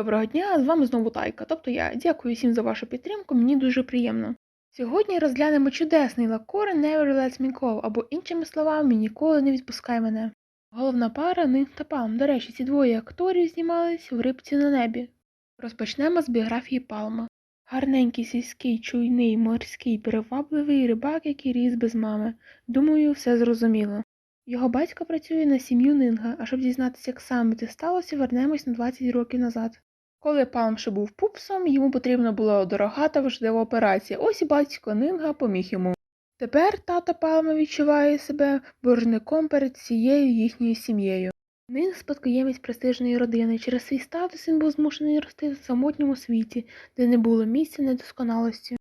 Доброго дня, з вами знову Тайка, тобто я. Дякую всім за вашу підтримку, мені дуже приємно. Сьогодні розглянемо чудесний лакор Never Let Me Go, або іншими словами, ніколи не відпускай мене. Головна пара Нинг та Палм. До речі, ці двоє акторів знімались в рибці на небі. Розпочнемо з біографії Палма. Гарненький сільський, чуйний, морський, привабливий рибак, який ріс без мами. Думаю, все зрозуміло. Його батько працює на сім'ю Нинга, а щоб дізнатися, як саме це сталося, вернемось на 20 років назад. Коли Палм ще був пупсом, йому потрібна була дорога та важлива операція. Ось і батько Нинга поміг йому. Тепер тато Палма відчуває себе боржником перед всією їхньою сім'єю. Нинг спадкоємець престижної родини. Через свій статус він був змушений рости в самотньому світі, де не було місця недосконалості.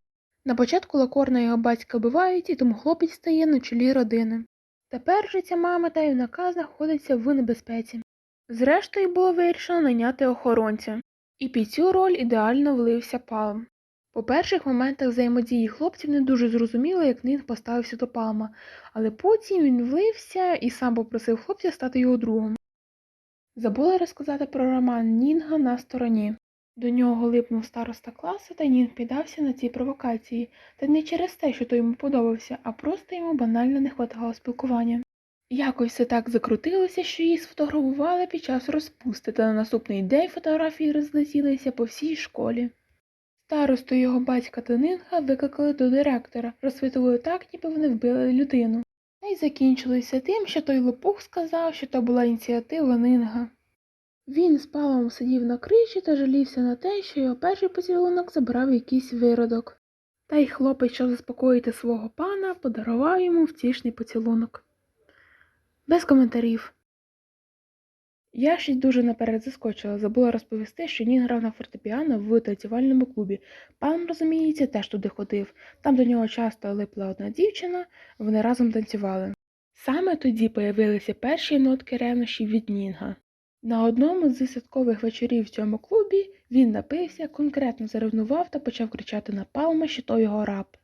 На початку Лакорна його батька вбивають, і тому хлопець стає на чолі родини. Тепер же ця мама та юнака знаходиться в небезпеці. Зрештою було вирішено найняти охоронця, і під цю роль ідеально влився Палм. По перших моментах взаємодії хлопців не дуже зрозуміло, як Нінг поставився до Палма, але потім він влився і сам попросив хлопця стати його другом. Забула розказати про роман Нінга на стороні. До нього липнув староста класу, та Нінг піддався на ці провокації, та не через те, що той йому подобався, а просто йому банально не хватало спілкування. Якось все так закрутилося, що її сфотографували під час розпусти, та на наступний день фотографії розлетілися по всій школі. Старосту його батька та Нинга викликали до директора, розсвітили так, ніби вони вбили людину. Та й закінчилося тим, що той лопух сказав, що то була ініціатива Нинга. Він з палом сидів на криші та жалівся на те, що його перший поцілунок забрав якийсь виродок. Та й хлопець, щоб заспокоїти свого пана, подарував йому втішний поцілунок. Без коментарів. Я щось дуже наперед заскочила, забула розповісти, що Нін грав на фортепіано в танцювальному клубі. Пан, розуміється, теж туди ходив. Там до нього часто липла одна дівчина, вони разом танцювали. Саме тоді появилися перші нотки ревнощів від Нінга. На одному з святкових вечорів в цьому клубі він напився, конкретно заревнував та почав кричати на палма, що то його раб.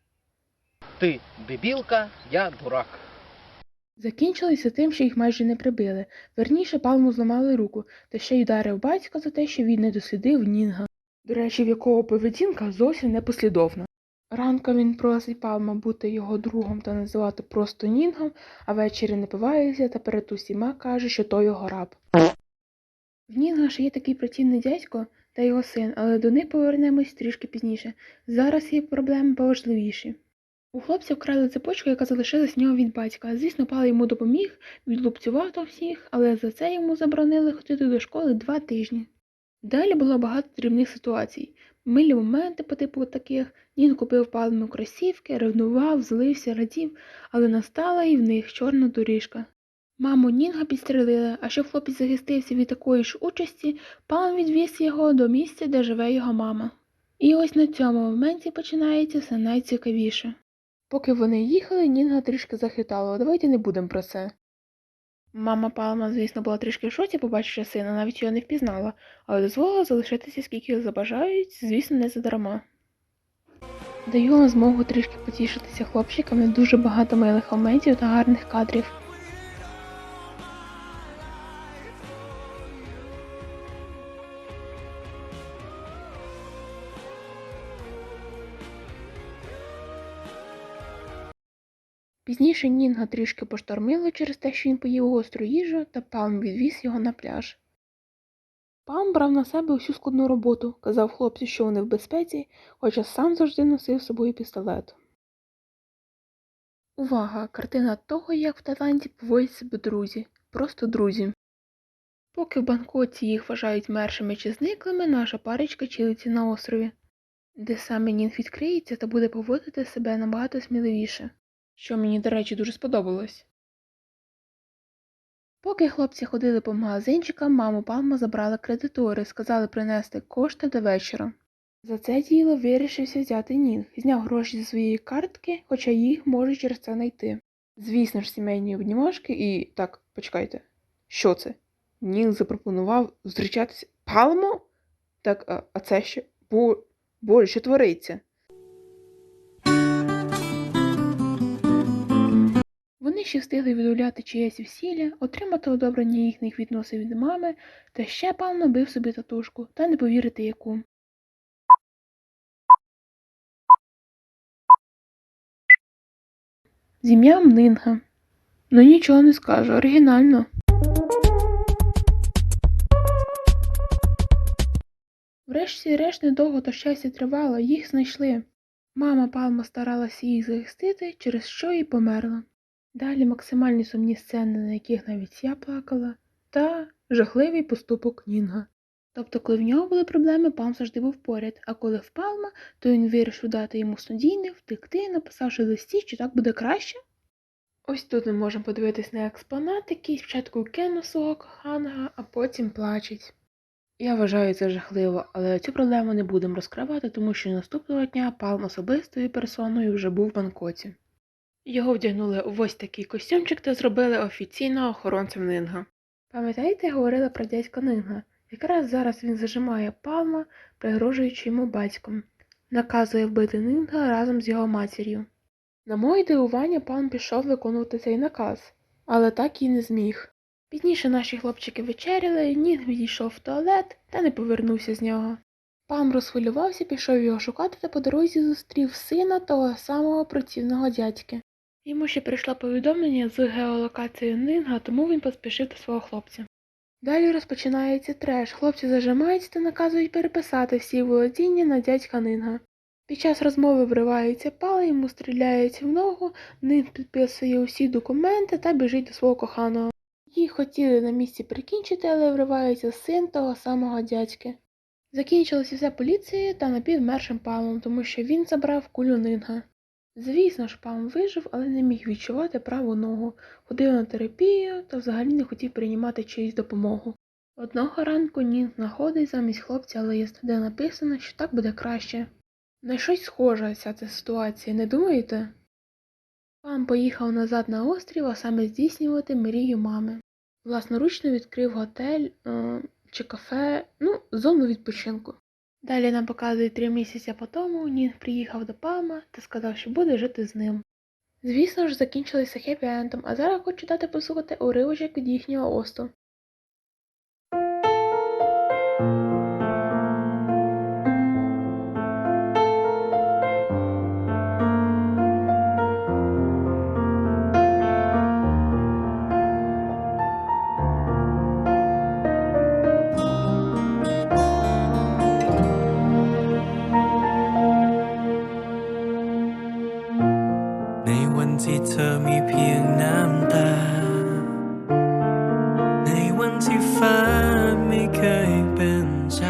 Ти дебілка, я дурак. Закінчилося тим, що їх майже не прибили. Верніше палму зламали руку, та ще й ударив батька за те, що він не дослідив Нінга. До речі, в якого поведінка зовсім непослідовна. Ранком він просить палма бути його другом та називати просто Нінгом, а ввечері напивається та перед усіма каже, що то його раб. В Нінга ще є такий працівний дядько та його син, але до них повернемось трішки пізніше. Зараз є проблеми поважливіші. У хлопця вкрали цепочку, яка залишилась в нього від батька. Звісно, пал йому допоміг, відлупцював то всіх, але за це йому заборонили ходити до школи два тижні. Далі було багато дрібних ситуацій. Милі моменти по типу таких Нін купив палму кросівки, ревнував, злився, радів, але настала і в них чорна доріжка. Маму Нінга підстрелили, а щоб хлопець захистився від такої ж участі, пан відвіз його до місця, де живе його мама. І ось на цьому моменті починається все найцікавіше. Поки вони їхали, Нінга трішки захитала. Давайте не будемо про це. Мама Палма, звісно, була трішки в шоці, побачивши сина, навіть його не впізнала, але дозволила залишитися скільки забажають, звісно, не задарма. Даю вам змогу трішки потішитися хлопчиками, дуже багато милих моментів та гарних кадрів. Пізніше Нінга трішки поштормило через те, що він поїв гостру їжу, та Палм відвіз його на пляж. Палм брав на себе усю складну роботу, казав хлопцю, що вони в безпеці, хоча сам завжди носив з собою пістолет. Увага! Картина того, як в Таїланді поводять себе друзі. Просто друзі. Поки в Бангкоці їх вважають мершими чи зниклими, наша парочка чилиться на острові, де саме Нінг відкриється та буде поводити себе набагато сміливіше що мені, до речі, дуже сподобалось. Поки хлопці ходили по магазинчикам, маму Палма забрали кредитори, сказали принести кошти до вечора. За це діло вирішився взяти Нінг, зняв гроші зі своєї картки, хоча їх можуть через це знайти. Звісно ж, сімейні обнімашки і. так, почекайте. Що це? Нінг запропонував зустрічатися Палмо? Так, а, а це що? Бо. Боже, що твориться? Ще встигли відгуляти чиєсь весілля, отримати одобрення їхніх відносин від мами, та ще пан набив собі татушку, та не повірите яку. З ім'ям Нинга. Ну нічого не скажу, оригінально. Врешті-решт недовго то щастя тривало, їх знайшли. Мама Палма старалася їх захистити, через що і померла. Далі максимальні сумні сцени, на яких навіть я плакала, та жахливий поступок Нінга. Тобто, коли в нього були проблеми, Палм завжди був поряд, а коли в Палма, то він вирішив дати йому студійне, втекти, написавши листі, що так буде краще. Ось тут ми можемо подивитись на експонат, який спочатку кинув свого коханого, а потім плачеть. Я вважаю це жахливо, але цю проблему не будемо розкривати, тому що наступного дня Палм особистою персоною вже був в Бангкоці. Його вдягнули в ось такий костюмчик та зробили офіційно охоронцем Нинга. Пам'ятаєте, я говорила про дядька Нинга? Якраз зараз він зажимає палма, пригрожуючи йому батьком, наказує вбити Нинга разом з його матір'ю. На моє дивування пан пішов виконувати цей наказ, але так і не зміг. Пізніше наші хлопчики вечеряли, Нінг відійшов в туалет та не повернувся з нього. Пам розхвилювався, пішов його шукати та по дорозі зустрів сина того самого противного дядьки. Йому ще прийшло повідомлення з геолокацією Нинга, тому він поспішив до свого хлопця. Далі розпочинається треш. Хлопці зажимаються та наказують переписати всі володіння на дядька Нинга. Під час розмови вривається пал, йому стріляють в ногу, Нинг підписує усі документи та біжить до свого коханого. Їх хотіли на місці прикінчити, але вривається син того самого дядьки. Закінчилося все поліцією та напівмершим палом, тому що він забрав кулю Нинга. Звісно ж, пам вижив, але не міг відчувати праву ногу, ходив на терапію та взагалі не хотів приймати чиюсь допомогу. Одного ранку Нінг знаходить замість хлопця лист, де написано, що так буде краще. На щось схожа вся ця ситуація, не думаєте? Пам поїхав назад на острів, а саме здійснювати мрію мами. Власноручно відкрив готель е, чи кафе, ну, зону відпочинку. Далі нам показують три місяці по тому, Нінг приїхав до Пама та сказав, що буде жити з ним. Звісно ж, закінчилися хеппі ентом а зараз хочу дати послухати уривочок від їхнього осту. ในวันที่เธอมีเพียงน้ำตา ในวันที่ฟ้าไม่เคยเป็นใจ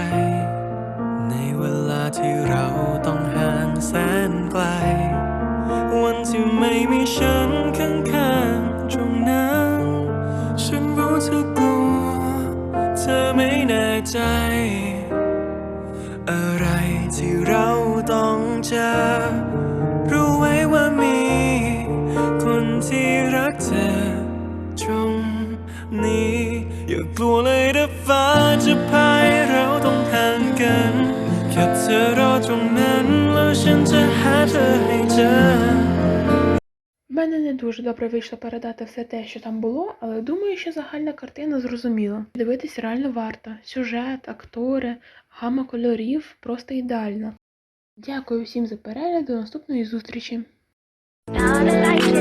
ในเวลาที่เราต้องห่างแสนไกล วันที่ไม่มีฉันข้างๆตรงนั้น ฉันรู้เธอกลัว เธอไม่แน่ใจ อะไรที่เราต้องเจอ นี้ อย่ากลัวเลยถ้าฟ้าจะพายเราต้องห่างกัน แค่เธอรอตรงนั้น แล้วฉันจะหาเธอให้เจอ В мене не дуже добре вийшло передати все те, що там було, але думаю, що загальна картина зрозуміла. Дивитись реально варто. Сюжет, актори, гама кольорів просто ідеальна. Дякую всім за перегляд, до наступної зустрічі! Now the lights